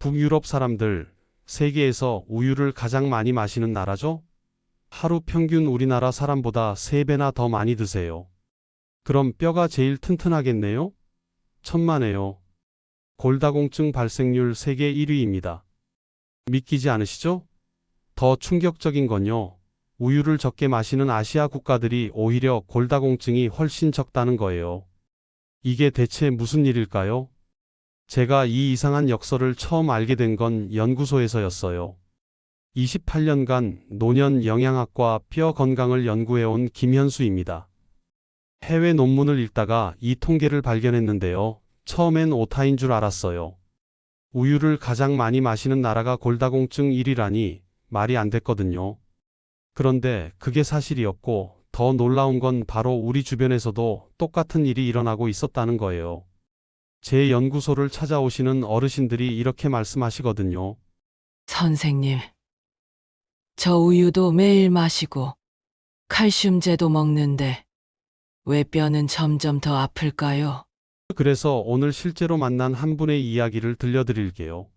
북유럽 사람들 세계에서 우유를 가장 많이 마시는 나라죠? 하루 평균 우리나라 사람보다 3배나 더 많이 드세요. 그럼 뼈가 제일 튼튼하겠네요? 천만에요. 골다공증 발생률 세계 1위입니다. 믿기지 않으시죠? 더 충격적인 건요. 우유를 적게 마시는 아시아 국가들이 오히려 골다공증이 훨씬 적다는 거예요. 이게 대체 무슨 일일까요? 제가 이 이상한 역설을 처음 알게 된 건 연구소에서였어요. 28년간 노년 영양학과 뼈 건강을 연구해온 김현수입니다. 해외 논문을 읽다가 이 통계를 발견했는데요. 처음엔 오타인 줄 알았어요. 우유를 가장 많이 마시는 나라가 골다공증 1위라니 말이 안 됐거든요. 그런데 그게 사실이었고 더 놀라운 건 바로 우리 주변에서도 똑같은 일이 일어나고 있었다는 거예요. 제 연구소를 찾아오시는 어르신들이 이렇게 말씀하시거든요. 선생님, 저 우유도 매일 마시고 칼슘제도 먹는데 왜 뼈는 점점 더 아플까요? 그래서 오늘 실제로 만난 한 분의 이야기를 들려드릴게요.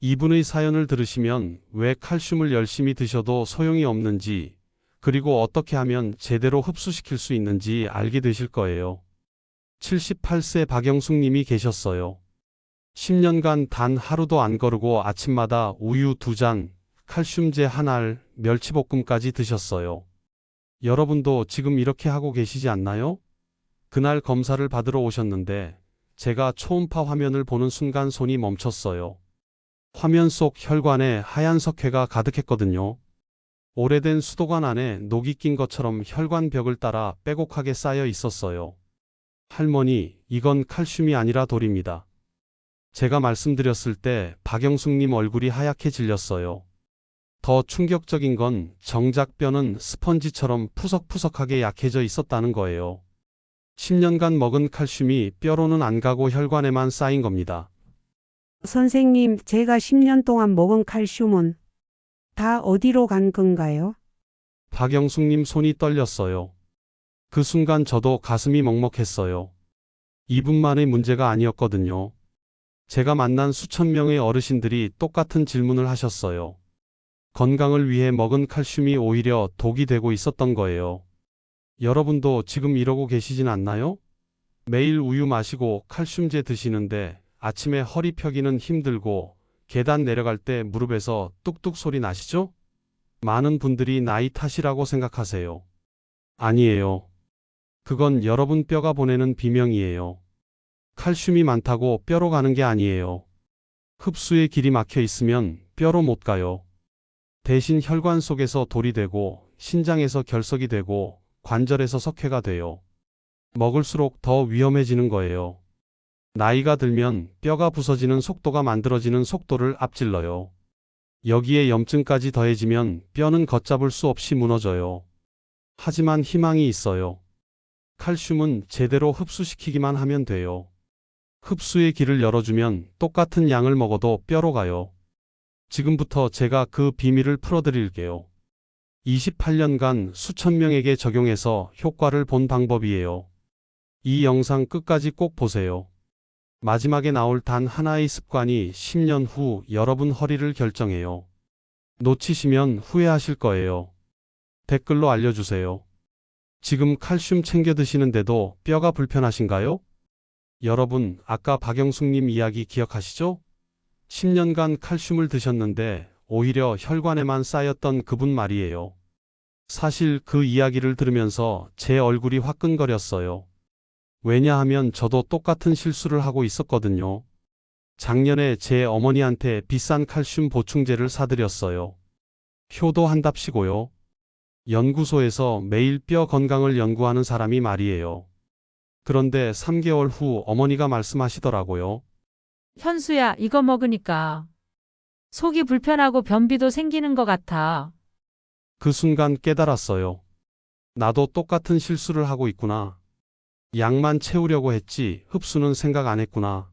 이분의 사연을 들으시면 왜 칼슘을 열심히 드셔도 소용이 없는지, 그리고 어떻게 하면 제대로 흡수시킬 수 있는지 알게 되실 거예요. 78세 박영숙 님이 계셨어요. 10년간 단 하루도 안 거르고 아침마다 우유 두 잔, 칼슘제 한 알, 멸치볶음까지 드셨어요. 여러분도 지금 이렇게 하고 계시지 않나요? 그날 검사를 받으러 오셨는데 제가 초음파 화면을 보는 순간 손이 멈췄어요. 화면 속 혈관에 하얀 석회가 가득했거든요. 오래된 수도관 안에 녹이 낀 것처럼 혈관 벽을 따라 빼곡하게 쌓여 있었어요. 할머니, 이건 칼슘이 아니라 돌입니다. 제가 말씀드렸을 때 박영숙님 얼굴이 하얗게 질렸어요. 더 충격적인 건 정작 뼈는 스펀지처럼 푸석푸석하게 약해져 있었다는 거예요. 10년간 먹은 칼슘이 뼈로는 안 가고 혈관에만 쌓인 겁니다. 선생님, 제가 10년 동안 먹은 칼슘은 다 어디로 간 건가요? 박영숙님 손이 떨렸어요. 그 순간 저도 가슴이 먹먹했어요. 이분만의 문제가 아니었거든요. 제가 만난 수천 명의 어르신들이 똑같은 질문을 하셨어요. 건강을 위해 먹은 칼슘이 오히려 독이 되고 있었던 거예요. 여러분도 지금 이러고 계시진 않나요? 매일 우유 마시고 칼슘제 드시는데 아침에 허리 펴기는 힘들고 계단 내려갈 때 무릎에서 뚝뚝 소리 나시죠? 많은 분들이 나이 탓이라고 생각하세요. 아니에요. 그건 여러분 뼈가 보내는 비명이에요. 칼슘이 많다고 뼈로 가는 게 아니에요. 흡수의 길이 막혀 있으면 뼈로 못 가요. 대신 혈관 속에서 돌이 되고 신장에서 결석이 되고 관절에서 석회가 돼요. 먹을수록 더 위험해지는 거예요. 나이가 들면 뼈가 부서지는 속도가 만들어지는 속도를 앞질러요. 여기에 염증까지 더해지면 뼈는 걷잡을 수 없이 무너져요. 하지만 희망이 있어요. 칼슘은 제대로 흡수시키기만 하면 돼요. 흡수의 길을 열어주면 똑같은 양을 먹어도 뼈로 가요. 지금부터 제가 그 비밀을 풀어드릴게요. 28년간 수천 명에게 적용해서 효과를 본 방법이에요. 이 영상 끝까지 꼭 보세요. 마지막에 나올 단 하나의 습관이 10년 후 여러분 허리를 결정해요. 놓치시면 후회하실 거예요. 댓글로 알려주세요. 지금 칼슘 챙겨 드시는데도 뼈가 불편하신가요? 여러분, 아까 박영숙님 이야기 기억하시죠? 10년간 칼슘을 드셨는데 오히려 혈관에만 쌓였던 그분 말이에요. 사실 그 이야기를 들으면서 제 얼굴이 화끈거렸어요. 왜냐하면 저도 똑같은 실수를 하고 있었거든요. 작년에 제 어머니한테 비싼 칼슘 보충제를 사드렸어요. 효도 한답시고요. 연구소에서 매일 뼈 건강을 연구하는 사람이 말이에요. 그런데 3개월 후 어머니가 말씀하시더라고요. 현수야, 이거 먹으니까 속이 불편하고 변비도 생기는 것 같아. 그 순간 깨달았어요. 나도 똑같은 실수를 하고 있구나. 양만 채우려고 했지 흡수는 생각 안 했구나.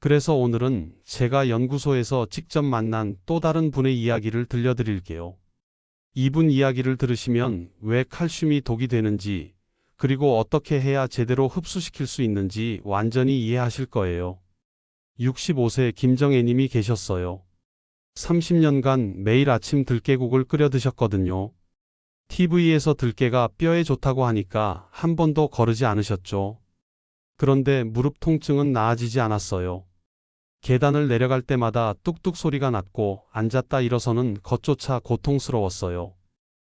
그래서 오늘은 제가 연구소에서 직접 만난 또 다른 분의 이야기를 들려드릴게요. 이분 이야기를 들으시면 왜 칼슘이 독이 되는지, 그리고 어떻게 해야 제대로 흡수시킬 수 있는지 완전히 이해하실 거예요. 65세 김정애 님이 계셨어요. 30년간 매일 아침 들깨국을 끓여 드셨거든요. TV에서 들깨가 뼈에 좋다고 하니까 한 번도 거르지 않으셨죠. 그런데 무릎 통증은 나아지지 않았어요. 계단을 내려갈 때마다 뚝뚝 소리가 났고 앉았다 일어서는 것조차 고통스러웠어요.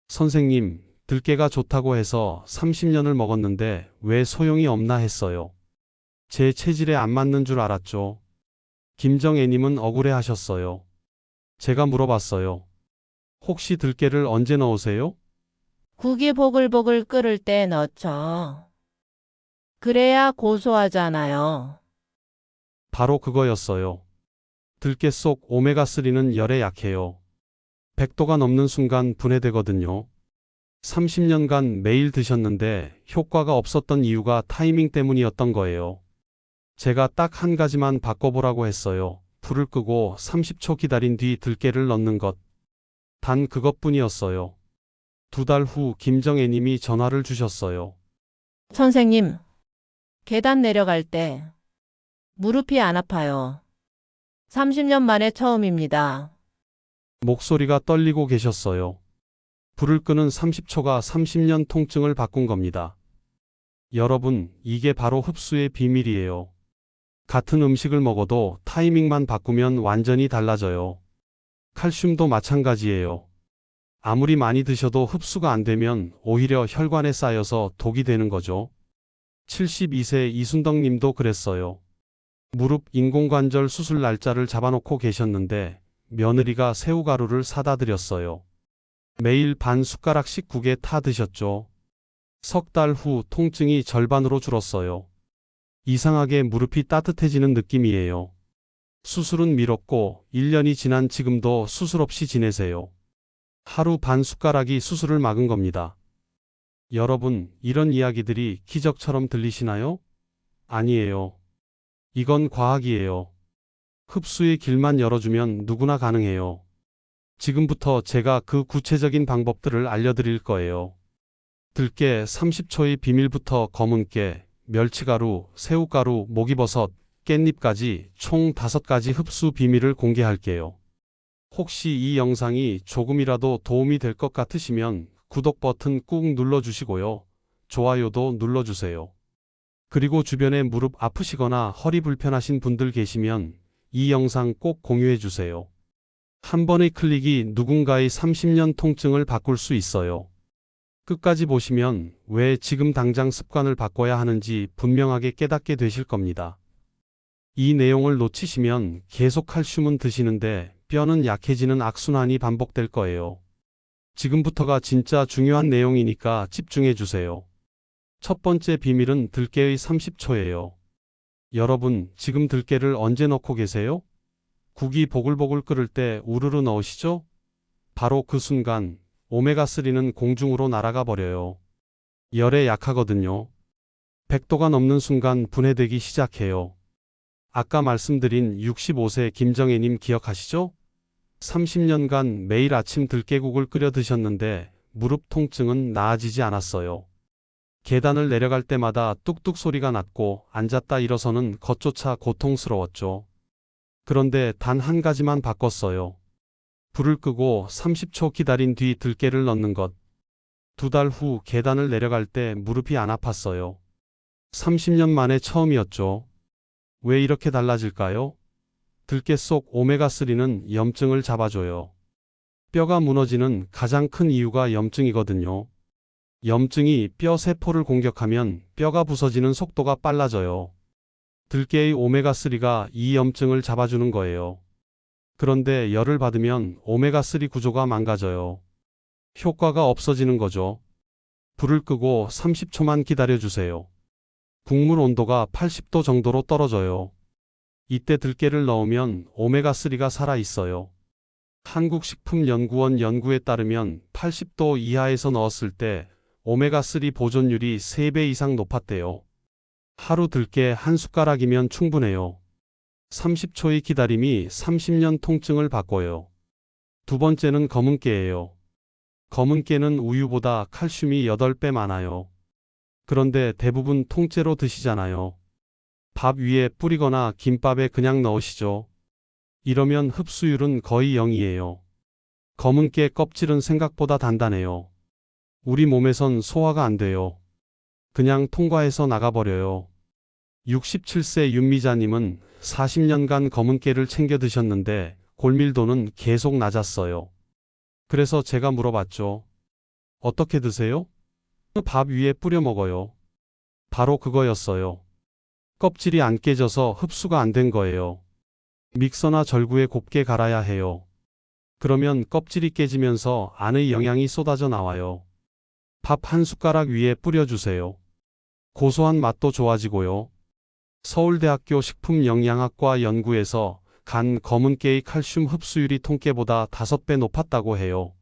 선생님, 들깨가 좋다고 해서 30년을 먹었는데 왜 소용이 없나 했어요. 제 체질에 안 맞는 줄 알았죠. 김정애님은 억울해 하셨어요. 제가 물어봤어요. 혹시 들깨를 언제 넣으세요? 국이 보글보글 끓을 때 넣죠. 그래야 고소하잖아요. 바로 그거였어요. 들깨 속 오메가3는 열에 약해요. 100도가 넘는 순간 분해되거든요. 30년간 매일 드셨는데 효과가 없었던 이유가 타이밍 때문이었던 거예요. 제가 딱 한 가지만 바꿔보라고 했어요. 불을 끄고 30초 기다린 뒤 들깨를 넣는 것. 단 그것뿐이었어요. 두 달 후 김정애님이 전화를 주셨어요. 선생님, 계단 내려갈 때 무릎이 안 아파요. 30년 만에 처음입니다. 목소리가 떨리고 계셨어요. 불을 끄는 30초가 30년 통증을 바꾼 겁니다. 여러분, 이게 바로 흡수의 비밀이에요. 같은 음식을 먹어도 타이밍만 바꾸면 완전히 달라져요. 칼슘도 마찬가지예요. 아무리 많이 드셔도 흡수가 안 되면 오히려 혈관에 쌓여서 독이 되는 거죠. 72세 이순덕 님도 그랬어요. 무릎 인공관절 수술 날짜를 잡아놓고 계셨는데 며느리가 새우가루를 사다 드렸어요. 매일 반 숟가락씩 국에 타 드셨죠. 석 달 후 통증이 절반으로 줄었어요. 이상하게 무릎이 따뜻해지는 느낌이에요. 수술은 미뤘고 1년이 지난 지금도 수술 없이 지내세요. 하루 반 숟가락이 수술을 막은 겁니다. 여러분, 이런 이야기들이 기적처럼 들리시나요? 아니에요. 이건 과학이에요. 흡수의 길만 열어주면 누구나 가능해요. 지금부터 제가 그 구체적인 방법들을 알려드릴 거예요. 들깨 30초의 비밀부터 검은깨, 멸치가루, 새우가루, 목이버섯, 깻잎까지 총 5가지 흡수 비밀을 공개할게요. 혹시 이 영상이 조금이라도 도움이 될 것 같으시면 구독 버튼 꾹 눌러주시고요. 좋아요도 눌러주세요. 그리고 주변에 무릎 아프시거나 허리 불편하신 분들 계시면 이 영상 꼭 공유해 주세요. 한 번의 클릭이 누군가의 30년 통증을 바꿀 수 있어요. 끝까지 보시면 왜 지금 당장 습관을 바꿔야 하는지 분명하게 깨닫게 되실 겁니다. 이 내용을 놓치시면 계속 칼슘은 드시는데 뼈는 약해지는 악순환이 반복될 거예요. 지금부터가 진짜 중요한 내용이니까 집중해 주세요. 첫 번째 비밀은 들깨의 30초예요. 여러분, 지금 들깨를 언제 넣고 계세요? 국이 보글보글 끓을 때 우르르 넣으시죠? 바로 그 순간 오메가3는 공중으로 날아가 버려요. 열에 약하거든요. 100도가 넘는 순간 분해되기 시작해요. 아까 말씀드린 65세 김정애님 기억하시죠? 30년간 매일 아침 들깨국을 끓여 드셨는데 무릎 통증은 나아지지 않았어요. 계단을 내려갈 때마다 뚝뚝 소리가 났고 앉았다 일어서는 것조차 고통스러웠죠. 그런데 단 한 가지만 바꿨어요. 불을 끄고 30초 기다린 뒤 들깨를 넣는 것. 두 달 후 계단을 내려갈 때 무릎이 안 아팠어요. 30년 만에 처음이었죠. 왜 이렇게 달라질까요? 들깨 속 오메가3는 염증을 잡아줘요. 뼈가 무너지는 가장 큰 이유가 염증이거든요. 염증이 뼈 세포를 공격하면 뼈가 부서지는 속도가 빨라져요. 들깨의 오메가3가 이 염증을 잡아주는 거예요. 그런데 열을 받으면 오메가3 구조가 망가져요. 효과가 없어지는 거죠. 불을 끄고 30초만 기다려주세요. 국물 온도가 80도 정도로 떨어져요. 이때 들깨를 넣으면 오메가3가 살아있어요. 한국식품연구원 연구에 따르면 80도 이하에서 넣었을 때 오메가3 보존율이 3배 이상 높았대요. 하루 들깨 한 숟가락이면 충분해요. 30초의 기다림이 30년 통증을 바꿔요. 두 번째는 검은깨예요. 검은깨는 우유보다 칼슘이 8배 많아요. 그런데 대부분 통째로 드시잖아요. 밥 위에 뿌리거나 김밥에 그냥 넣으시죠. 이러면 흡수율은 거의 0이에요. 검은 깨 껍질은 생각보다 단단해요. 우리 몸에선 소화가 안 돼요. 그냥 통과해서 나가버려요. 67세 윤미자님은 40년간 검은 깨를 챙겨 드셨는데 골밀도는 계속 낮았어요. 그래서 제가 물어봤죠. 어떻게 드세요? 밥 위에 뿌려 먹어요. 바로 그거였어요. 껍질이 안 깨져서 흡수가 안 된 거예요. 믹서나 절구에 곱게 갈아야 해요. 그러면 껍질이 깨지면서 안의 영양이 쏟아져 나와요. 밥 한 숟가락 위에 뿌려주세요. 고소한 맛도 좋아지고요. 서울대학교 식품영양학과 연구에서 간 검은깨의 칼슘 흡수율이 통깨보다 5배 높았다고 해요.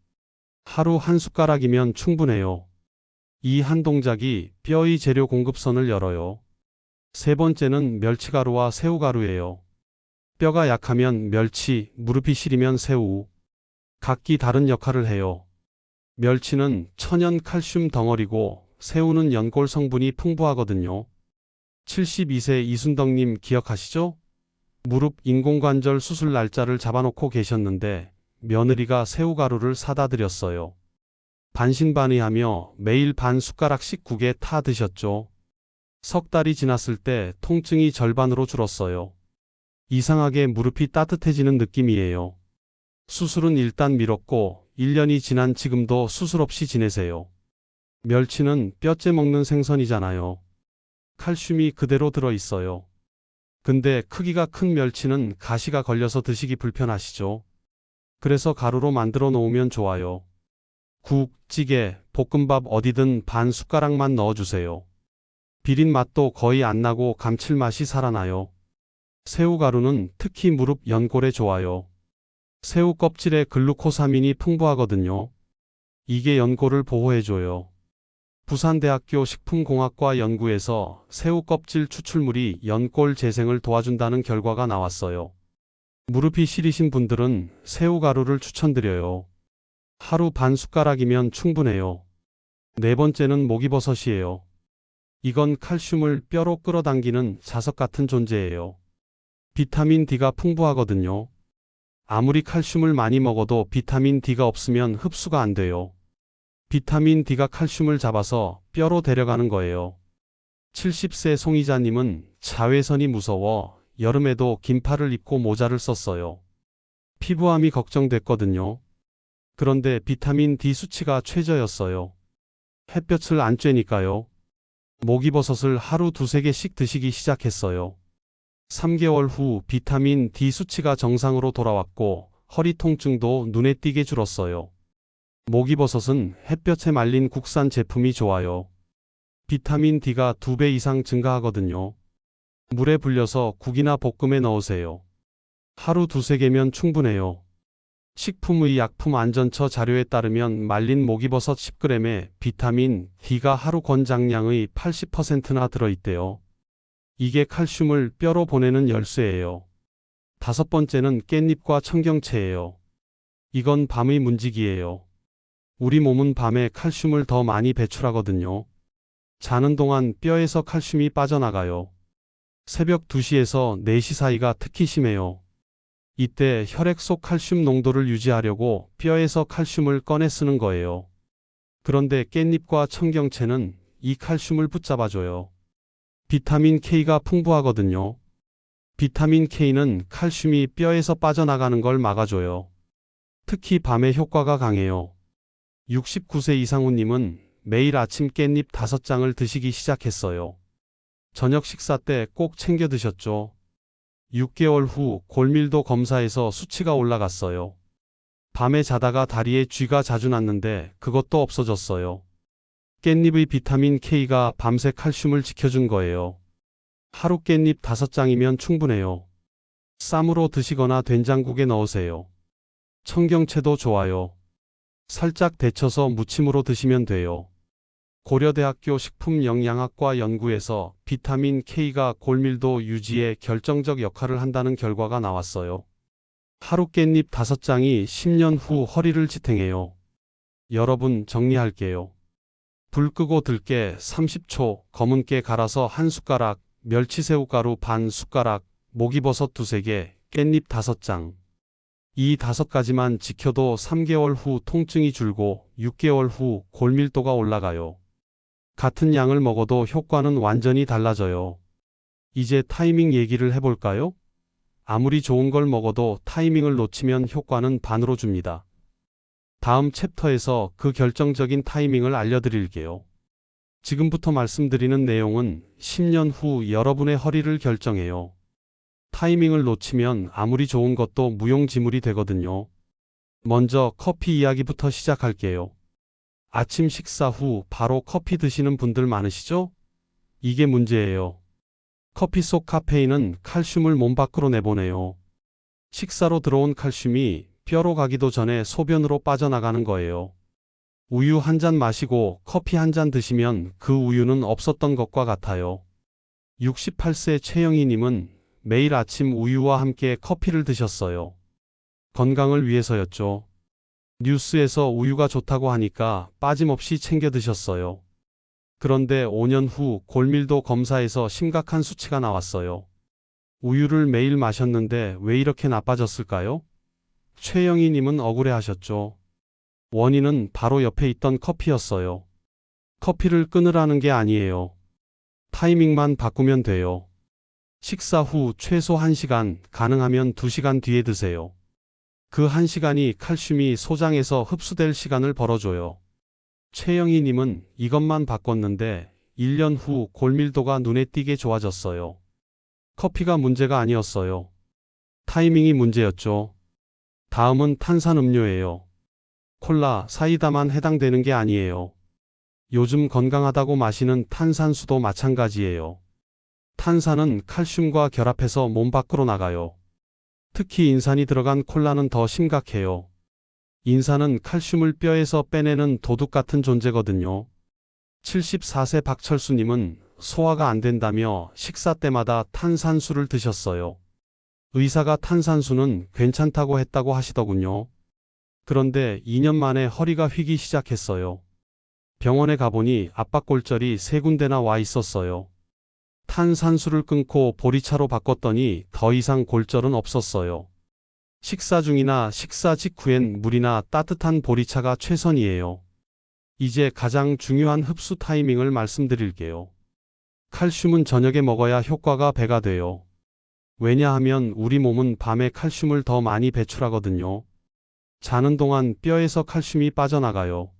하루 한 숟가락이면 충분해요. 이 한 동작이 뼈의 재료 공급선을 열어요. 세 번째는 멸치가루와 새우가루예요. 뼈가 약하면 멸치, 무릎이 시리면 새우. 각기 다른 역할을 해요. 멸치는 천연 칼슘 덩어리고 새우는 연골 성분이 풍부하거든요. 72세 이순덕님 기억하시죠? 무릎 인공관절 수술 날짜를 잡아놓고 계셨는데 며느리가 새우가루를 사다 드렸어요. 반신반의하며 매일 반 숟가락씩 국에 타 드셨죠. 석 달이 지났을 때 통증이 절반으로 줄었어요. 이상하게 무릎이 따뜻해지는 느낌이에요. 수술은 일단 미뤘고 1년이 지난 지금도 수술 없이 지내세요. 멸치는 뼈째 먹는 생선이잖아요. 칼슘이 그대로 들어 있어요. 근데 크기가 큰 멸치는 가시가 걸려서 드시기 불편하시죠? 그래서 가루로 만들어 놓으면 좋아요. 국, 찌개, 볶음밥 어디든 반 숟가락만 넣어주세요. 비린 맛도 거의 안 나고 감칠맛이 살아나요. 새우 가루는 특히 무릎 연골에 좋아요. 새우 껍질에 글루코사민이 풍부하거든요. 이게 연골을 보호해줘요. 부산대학교 식품공학과 연구에서 새우 껍질 추출물이 연골 재생을 도와준다는 결과가 나왔어요. 무릎이 시리신 분들은 새우 가루를 추천드려요. 하루 반 숟가락이면 충분해요. 네 번째는 목이버섯이에요. 이건 칼슘을 뼈로 끌어당기는 자석 같은 존재예요. 비타민 D가 풍부하거든요. 아무리 칼슘을 많이 먹어도 비타민 D가 없으면 흡수가 안 돼요. 비타민 D가 칼슘을 잡아서 뼈로 데려가는 거예요. 70세 송이자님은 자외선이 무서워 여름에도 긴팔을 입고 모자를 썼어요. 피부암이 걱정됐거든요. 그런데 비타민 D 수치가 최저였어요. 햇볕을 안 쬐니까요. 목이버섯을 하루 두세 개씩 드시기 시작했어요. 3개월 후 비타민 D 수치가 정상으로 돌아왔고 허리 통증도 눈에 띄게 줄었어요. 목이버섯은 햇볕에 말린 국산 제품이 좋아요. 비타민 D가 2배 이상 증가하거든요. 물에 불려서 국이나 볶음에 넣으세요. 하루 두세 개면 충분해요. 식품의 약품 안전처 자료에 따르면 말린 목이버섯 10g에 비타민 D가 하루 권장량의 80%나 들어있대요. 이게 칼슘을 뼈로 보내는 열쇠예요. 다섯 번째는 깻잎과 청경채예요. 이건 밤의 문지기예요. 우리 몸은 밤에 칼슘을 더 많이 배출하거든요. 자는 동안 뼈에서 칼슘이 빠져나가요. 새벽 2시에서 4시 사이가 특히 심해요. 이때 혈액 속 칼슘 농도를 유지하려고 뼈에서 칼슘을 꺼내 쓰는 거예요. 그런데 깻잎과 청경채는 이 칼슘을 붙잡아줘요. 비타민 K가 풍부하거든요. 비타민 K는 칼슘이 뼈에서 빠져나가는 걸 막아줘요. 특히 밤에 효과가 강해요. 69세 이상우님은 매일 아침 깻잎 5장을 드시기 시작했어요. 저녁 식사 때 꼭 챙겨 드셨죠. 6개월 후 골밀도 검사에서 수치가 올라갔어요. 밤에 자다가 다리에 쥐가 자주 났는데 그것도 없어졌어요. 깻잎의 비타민 K가 밤새 칼슘을 지켜준 거예요. 하루 깻잎 5장이면 충분해요. 쌈으로 드시거나 된장국에 넣으세요. 청경채도 좋아요. 살짝 데쳐서 무침으로 드시면 돼요. 고려대학교 식품영양학과 연구에서 비타민 K가 골밀도 유지에 결정적 역할을 한다는 결과가 나왔어요. 하루 깻잎 5장이 10년 후 허리를 지탱해요. 여러분 정리할게요. 불 끄고 들깨 30초, 검은 깨 갈아서 한 숟가락, 멸치새우가루 반 숟가락, 목이버섯 두세 개, 깻잎 다섯 장. 이 다섯 가지만 지켜도 3개월 후 통증이 줄고 6개월 후 골밀도가 올라가요. 같은 양을 먹어도 효과는 완전히 달라져요. 이제 타이밍 얘기를 해볼까요? 아무리 좋은 걸 먹어도 타이밍을 놓치면 효과는 반으로 줍니다. 다음 챕터에서 그 결정적인 타이밍을 알려드릴게요. 지금부터 말씀드리는 내용은 10년 후 여러분의 허리를 결정해요. 타이밍을 놓치면 아무리 좋은 것도 무용지물이 되거든요. 먼저 커피 이야기부터 시작할게요. 아침 식사 후 바로 커피 드시는 분들 많으시죠? 이게 문제예요. 커피 속 카페인은 칼슘을 몸 밖으로 내보내요. 식사로 들어온 칼슘이 뼈로 가기도 전에 소변으로 빠져나가는 거예요. 우유 한 잔 마시고 커피 한 잔 드시면 그 우유는 없었던 것과 같아요. 68세 최영희님은 매일 아침 우유와 함께 커피를 드셨어요. 건강을 위해서였죠. 뉴스에서 우유가 좋다고 하니까 빠짐없이 챙겨 드셨어요. 그런데 5년 후 골밀도 검사에서 심각한 수치가 나왔어요. 우유를 매일 마셨는데 왜 이렇게 나빠졌을까요? 최영희 님은 억울해 하셨죠. 원인은 바로 옆에 있던 커피였어요. 커피를 끊으라는 게 아니에요. 타이밍만 바꾸면 돼요. 식사 후 최소 1시간, 가능하면 2시간 뒤에 드세요. 그 1시간이 칼슘이 소장에서 흡수될 시간을 벌어줘요. 최영희 님은 이것만 바꿨는데 1년 후 골밀도가 눈에 띄게 좋아졌어요. 커피가 문제가 아니었어요. 타이밍이 문제였죠. 다음은 탄산음료예요. 콜라, 사이다만 해당되는 게 아니에요. 요즘 건강하다고 마시는 탄산수도 마찬가지예요. 탄산은 칼슘과 결합해서 몸 밖으로 나가요. 특히 인산이 들어간 콜라는 더 심각해요. 인산은 칼슘을 뼈에서 빼내는 도둑 같은 존재거든요. 74세 박철수님은 소화가 안 된다며 식사 때마다 탄산수를 드셨어요. 의사가 탄산수는 괜찮다고 했다고 하시더군요. 그런데 2년 만에 허리가 휘기 시작했어요. 병원에 가보니 압박골절이 세 군데나 와 있었어요. 탄산수를 끊고 보리차로 바꿨더니 더 이상 골절은 없었어요. 식사 중이나 식사 직후엔 물이나 따뜻한 보리차가 최선이에요. 이제 가장 중요한 흡수 타이밍을 말씀드릴게요. 칼슘은 저녁에 먹어야 효과가 배가 돼요. 왜냐하면 우리 몸은 밤에 칼슘을 더 많이 배출하거든요. 자는 동안 뼈에서 칼슘이 빠져나가요.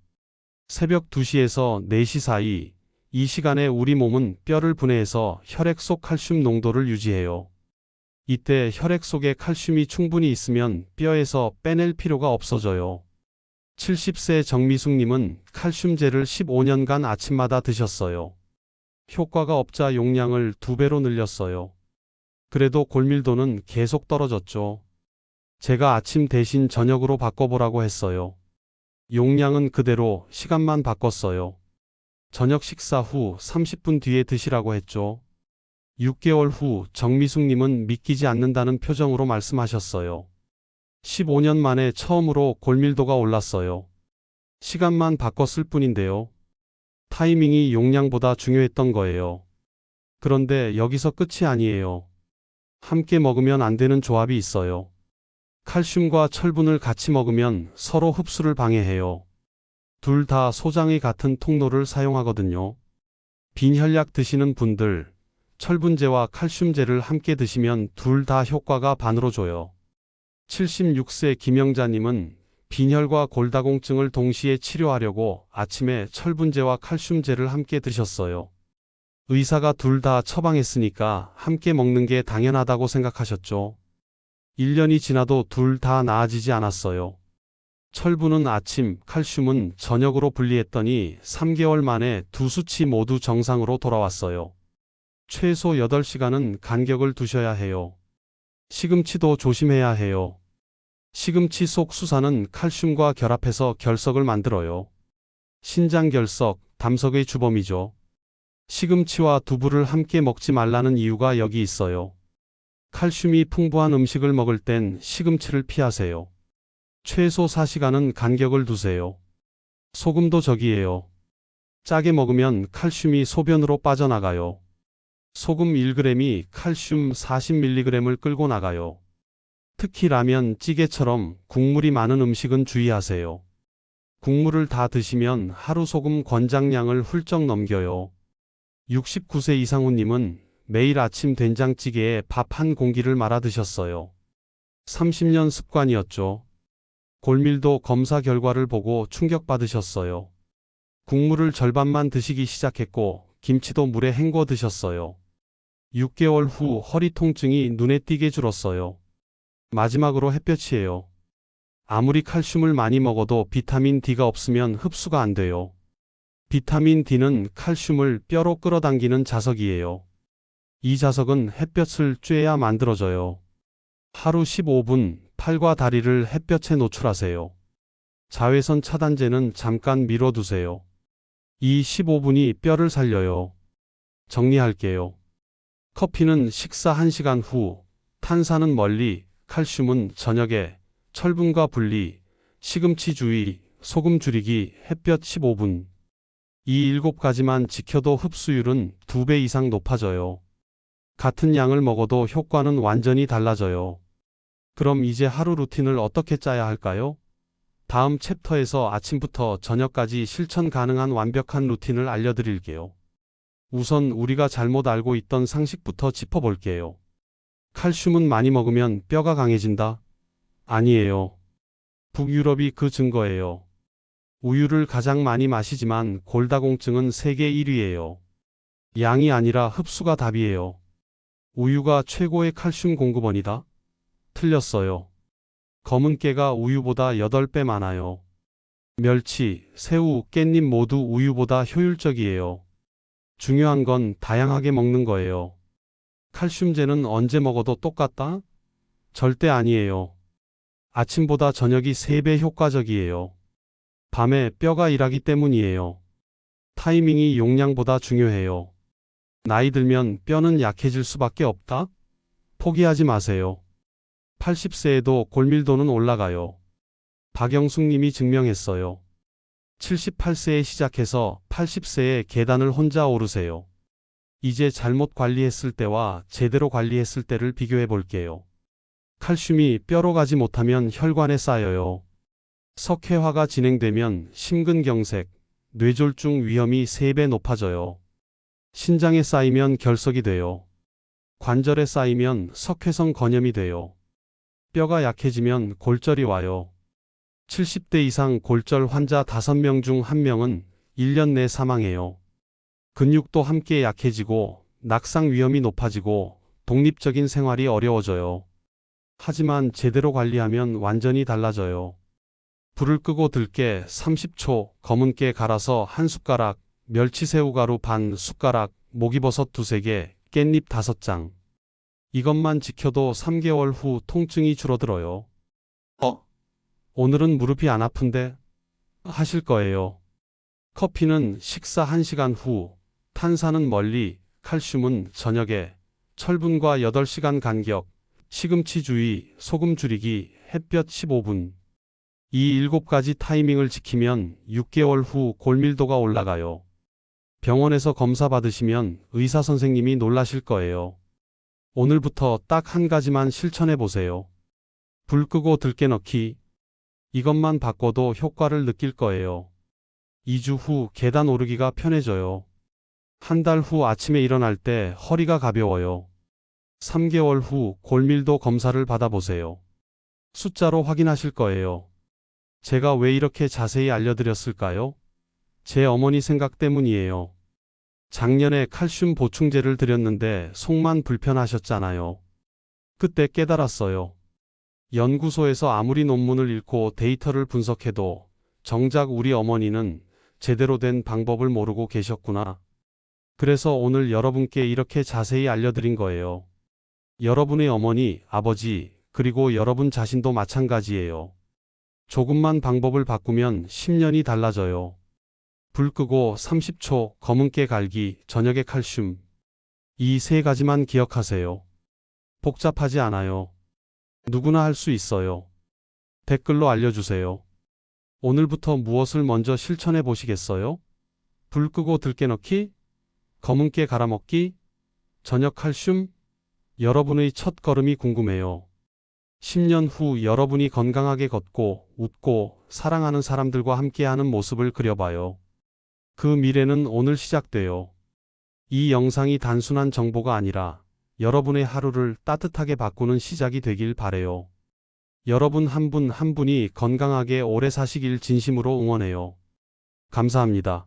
새벽 2시에서 4시 사이, 이 시간에 우리 몸은 뼈를 분해해서 혈액 속 칼슘 농도를 유지해요. 이때 혈액 속에 칼슘이 충분히 있으면 뼈에서 빼낼 필요가 없어져요. 70세 정미숙님은 칼슘제를 15년간 아침마다 드셨어요. 효과가 없자 용량을 두 배로 늘렸어요. 그래도 골밀도는 계속 떨어졌죠. 제가 아침 대신 저녁으로 바꿔보라고 했어요. 용량은 그대로 시간만 바꿨어요. 저녁 식사 후 30분 뒤에 드시라고 했죠. 6개월 후 정미숙님은 믿기지 않는다는 표정으로 말씀하셨어요. 15년 만에 처음으로 골밀도가 올랐어요. 시간만 바꿨을 뿐인데요. 타이밍이 용량보다 중요했던 거예요. 그런데 여기서 끝이 아니에요. 함께 먹으면 안 되는 조합이 있어요. 칼슘과 철분을 같이 먹으면 서로 흡수를 방해해요. 둘 다 소장의 같은 통로를 사용하거든요. 빈혈약 드시는 분들, 철분제와 칼슘제를 함께 드시면 둘 다 효과가 반으로 줘요. 76세 김영자님은 빈혈과 골다공증을 동시에 치료하려고 아침에 철분제와 칼슘제를 함께 드셨어요. 의사가 둘 다 처방했으니까 함께 먹는 게 당연하다고 생각하셨죠. 1년이 지나도 둘 다 나아지지 않았어요. 철분은 아침, 칼슘은 저녁으로 분리했더니 3개월 만에 두 수치 모두 정상으로 돌아왔어요. 최소 8시간은 간격을 두셔야 해요. 시금치도 조심해야 해요. 시금치 속 수산은 칼슘과 결합해서 결석을 만들어요. 신장 결석, 담석의 주범이죠. 시금치와 두부를 함께 먹지 말라는 이유가 여기 있어요. 칼슘이 풍부한 음식을 먹을 땐 시금치를 피하세요. 최소 4시간은 간격을 두세요. 소금도 적이에요. 짜게 먹으면 칼슘이 소변으로 빠져나가요. 소금 1g이 칼슘 40mg을 끌고 나가요. 특히 라면, 찌개처럼 국물이 많은 음식은 주의하세요. 국물을 다 드시면 하루 소금 권장량을 훌쩍 넘겨요. 69세 이상우님은 매일 아침 된장찌개에 밥 한 공기를 말아 드셨어요. 30년 습관이었죠. 골밀도 검사 결과를 보고 충격받으셨어요. 국물을 절반만 드시기 시작했고 김치도 물에 헹궈 드셨어요. 6개월 후 허리 통증이 눈에 띄게 줄었어요. 마지막으로 햇볕이에요. 아무리 칼슘을 많이 먹어도 비타민 D가 없으면 흡수가 안 돼요. 비타민 D는 칼슘을 뼈로 끌어당기는 자석이에요. 이 자석은 햇볕을 쬐야 만들어져요. 하루 15분 팔과 다리를 햇볕에 노출하세요. 자외선 차단제는 잠깐 미뤄두세요. 이 15분이 뼈를 살려요. 정리할게요. 커피는 식사 1시간 후, 탄산은 멀리, 칼슘은 저녁에, 철분과 분리, 시금치 주의, 소금 줄이기, 햇볕 15분. 이 7가지만 지켜도 흡수율은 2배 이상 높아져요. 같은 양을 먹어도 효과는 완전히 달라져요. 그럼 이제 하루 루틴을 어떻게 짜야 할까요? 다음 챕터에서 아침부터 저녁까지 실천 가능한 완벽한 루틴을 알려드릴게요. 우선 우리가 잘못 알고 있던 상식부터 짚어볼게요. 칼슘은 많이 먹으면 뼈가 강해진다? 아니에요. 북유럽이 그 증거예요. 우유를 가장 많이 마시지만 골다공증은 세계 1위예요. 양이 아니라 흡수가 답이에요. 우유가 최고의 칼슘 공급원이다? 틀렸어요. 검은 깨가 우유보다 8배 많아요. 멸치, 새우, 깻잎 모두 우유보다 효율적이에요. 중요한 건 다양하게 먹는 거예요. 칼슘제는 언제 먹어도 똑같다? 절대 아니에요. 아침보다 저녁이 3배 효과적이에요. 밤에 뼈가 일하기 때문이에요. 타이밍이 용량보다 중요해요. 나이 들면 뼈는 약해질 수밖에 없다? 포기하지 마세요. 80세에도 골밀도는 올라가요. 박영숙 님이 증명했어요. 78세에 시작해서 80세에 계단을 혼자 오르세요. 이제 잘못 관리했을 때와 제대로 관리했을 때를 비교해 볼게요. 칼슘이 뼈로 가지 못하면 혈관에 쌓여요. 석회화가 진행되면 심근경색, 뇌졸중 위험이 3배 높아져요. 신장에 쌓이면 결석이 돼요. 관절에 쌓이면 석회성 건염이 돼요. 뼈가 약해지면 골절이 와요. 70대 이상 골절 환자 5명 중 1명은 1년 내 사망해요. 근육도 함께 약해지고 낙상 위험이 높아지고 독립적인 생활이 어려워져요. 하지만 제대로 관리하면 완전히 달라져요. 불을 끄고 들깨 30초, 검은 깨 갈아서 한 숟가락, 멸치새우 가루 반 숟가락, 목이버섯 두세 개, 깻잎 다섯 장. 이것만 지켜도 3개월 후 통증이 줄어들어요. 어? 오늘은 무릎이 안 아픈데? 하실 거예요. 커피는 식사 1시간 후, 탄산은 멀리, 칼슘은 저녁에, 철분과 8시간 간격, 시금치 주의, 소금 줄이기, 햇볕 15분. 이 7가지 타이밍을 지키면 6개월 후 골밀도가 올라가요. 병원에서 검사 받으시면 의사 선생님이 놀라실 거예요. 오늘부터 딱 한 가지만 실천해 보세요. 불 끄고 들깨 넣기. 이것만 바꿔도 효과를 느낄 거예요. 2주 후 계단 오르기가 편해져요. 한 달 후 아침에 일어날 때 허리가 가벼워요. 3개월 후 골밀도 검사를 받아보세요. 숫자로 확인하실 거예요. 제가 왜 이렇게 자세히 알려드렸을까요? 제 어머니 생각 때문이에요. 작년에 칼슘 보충제를 드렸는데 속만 불편하셨잖아요. 그때 깨달았어요. 연구소에서 아무리 논문을 읽고 데이터를 분석해도 정작 우리 어머니는 제대로 된 방법을 모르고 계셨구나. 그래서 오늘 여러분께 이렇게 자세히 알려드린 거예요. 여러분의 어머니, 아버지, 그리고 여러분 자신도 마찬가지예요. 조금만 방법을 바꾸면 10년이 달라져요. 불 끄고 30초 검은 깨 갈기, 저녁에 칼슘. 이 세 가지만 기억하세요. 복잡하지 않아요. 누구나 할 수 있어요. 댓글로 알려주세요. 오늘부터 무엇을 먼저 실천해 보시겠어요? 불 끄고 들깨 넣기? 검은 깨 갈아먹기? 저녁 칼슘? 여러분의 첫 걸음이 궁금해요. 10년 후 여러분이 건강하게 걷고 웃고 사랑하는 사람들과 함께하는 모습을 그려봐요. 그 미래는 오늘 시작돼요. 이 영상이 단순한 정보가 아니라 여러분의 하루를 따뜻하게 바꾸는 시작이 되길 바래요. 여러분 한 분한 분이 건강하게 오래 사시길 진심으로 응원해요. 감사합니다.